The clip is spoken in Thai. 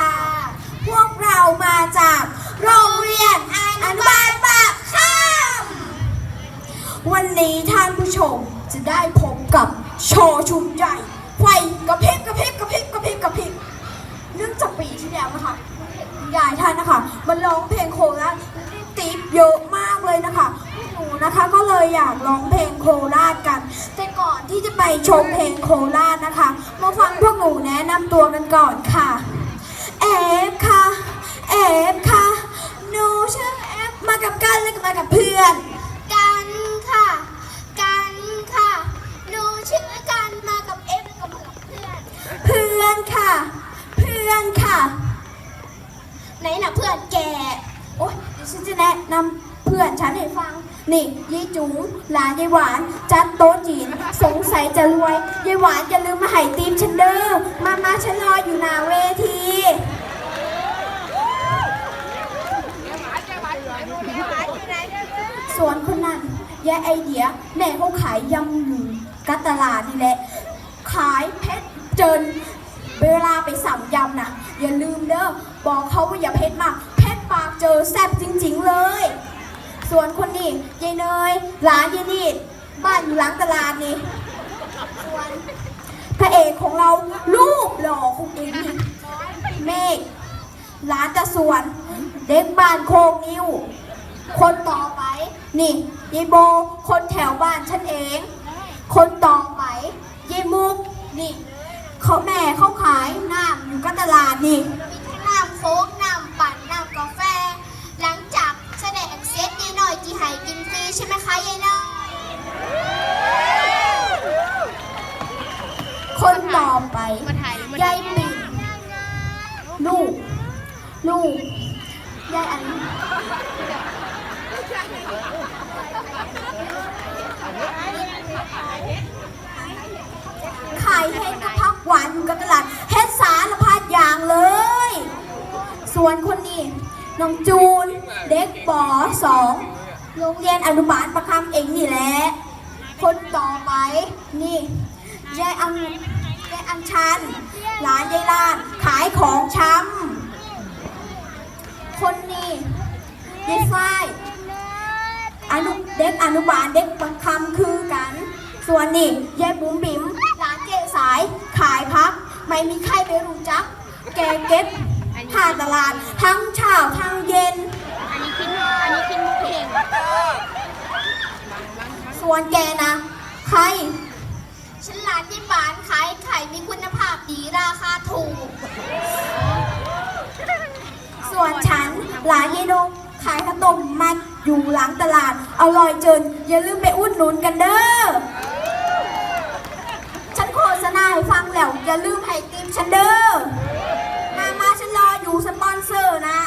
ค่ะ พวกเรามาจากโรงเรียนอนุบาลปากข้าม วันนี้ท่านผู้ชมจะได้พบกับโชว์ชุมใหญ่ไฟกระพริบกระพริบกระพริบกระพริบกระพริบเนื่องจากปีที่แล้วนะคะยายท่านนะคะมันร้องเพลงโคราชติ๊บเยอะมากเลยนะคะพวกหนูนะคะก็เลยอยากร้องเพลงโคราชกัน แต่ก่อนที่จะไปชมเพลงโคราชนะคะ มาฟังพวกหนูแนะนำตัวกันก่อนค่ะ ฟค่ะเอฟค่ะหนูชื่อเอฟมากับกันและก็มากับเพื่อน กันค่ะ กันค่ะหนูชื่อกันมากับเอฟกับเพื่อน เพื่อนค่ะ เพื่อนค่ะ ไหนน่ะเพื่อนแกโอ๊ยเดี๋ยวฉันจะแนะนำเพื่อนฉันให้ฟัง นี่ยายจุ๋มหลานยายหวาน จัดโต๊ะจีน สงสัยจะรวยยายหวานจะลืมมาให้ตีมฉันเด้อมามาฉันรออยู่หน้าเวที สวนคนนั้นยายไอเดีย แม่เขาขายยำอยู่กัตลาดนี่แหละ ขายเพชรเจินเวลาไปสั่งยำนะอย่าลืมเด้อบอกเขาว่าอย่าเพชรมาก เพชรปากเจอแซ่บจริง ๆเลย ส่วนคนนี้ยายเนยหลานยายนีดบ้านอยู่หลังตลาดนี่ส่วนพระเอกของเราลูกหล่อของเองนี่เมฆหลานตะส่วน เด็กบ้านโคกนิ้ว คนต่อไป นี่ยายโบ คนแถวบ้านฉันเอง คนต่อไปยายมุก นี่เขาแม่เขาขายน้ำอยู่ก็ตลาดนี่ มีทั้งน้ำโค้กน้ำปั่นน้ำกาแฟ หลังจากแสดงเซตยายหน่อยจีไห้กินฟรีใช่ไหมคะยายหน่อยคนต่อไปยายปิ่นลูกลูก ยายอันขายเฮ็ดกับพักหวานอยู่กับตลาดเฮ็ดสารพัดอย่างเลย ส่วนคนนี้น้องจูนเด็กปสองโรงเรียนอนุบาลประคำเองนี่แหละ คนต่อไปนี่ยายอังยายอังชันหลานยายลานขายของช้ำคนนี้ ยายฝ้ายอนุเด็กอนุบาลเด็กประคำคือกัน ส่วนนี่ยายบุ๋มบิ๋มหลานเจสายขายพัก ไม่มีใครไปรู้จัก แกเก็บผ่านตลาดทั้งเช้าทั้งเย็น อันนี้คิดอันนี้คิดมุกเองส่วนแกนะใครฉันร้านที่บ้านขายไข่มีคุณภาพดีราคาถูก ส่วนฉันหลานยายนงขายข นมมันอยู่หลังตลาด อร่อยจน อย่าลืมไปอุดหนุนกันเด้อ ฉันโฆษณาให้ฟังแล้ว อย่าลืมให้ติมฉันเด้อ มามาฉันรออยู่สปอนเซอร์นะ